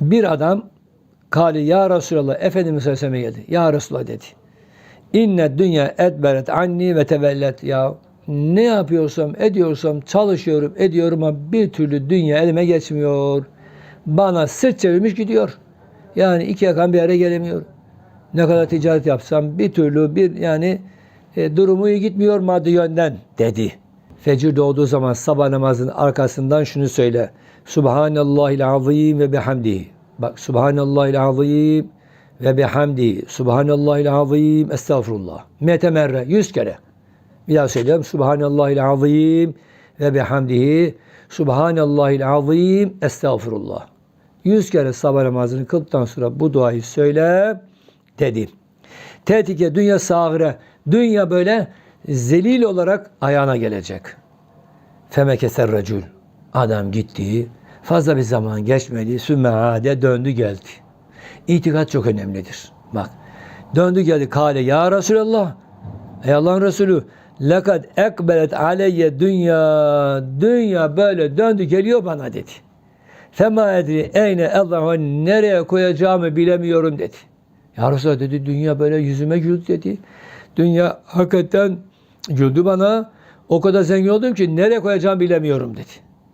Bir adam Kali ya Resulallah Efendimiz Aleyhisselam'a geldi. Ya Resulallah dedi. İnne dünya etberet anni ve tevellet ya. Ne yapıyorsam ediyorsam çalışıyorum ediyorum ama bir türlü dünya elime geçmiyor. Bana sırt çevirmiş gidiyor. Yani iki yakan bir yere gelemiyor. Ne kadar ticaret yapsam bir türlü bir yani e, durumu iyi gitmiyor maddi yönden dedi. Fecir doğduğu zaman sabah namazının arkasından şunu söyle. Subhanallahil azim ve bihamdihi. Bak Subhanallahil azim ve bihamdihi. Subhanallahil azim. Estağfurullah. Metemerre. Yüz kere. Bir daha söyleyeyim. Subhanallahil azim ve bihamdihi. Subhanallahil azim. Estağfurullah. Yüz kere sabah namazını kıldıktan sonra bu duayı söyle dedi. Tehdike dünya sağire. Dünya böyle zelil olarak ayağına gelecek. Femekeser racul. Adam gitti. Fazla bir zaman geçmedi. Sümmehade döndü geldi. İtikat çok önemlidir. Bak. Döndü geldi. Kale ya Resulallah. Ey Allah'ın Resulü. Lekad ekbelet aleyye dünya. Dünya böyle döndü geliyor bana dedi. Fema edri eyne Allah'ı nereye koyacağımı bilemiyorum dedi. Ya Resulallah dedi dünya böyle yüzüme güldü dedi. Dünya hakikaten güldü bana. O kadar zengin oldum ki nereye koyacağımı bilemiyorum dedi.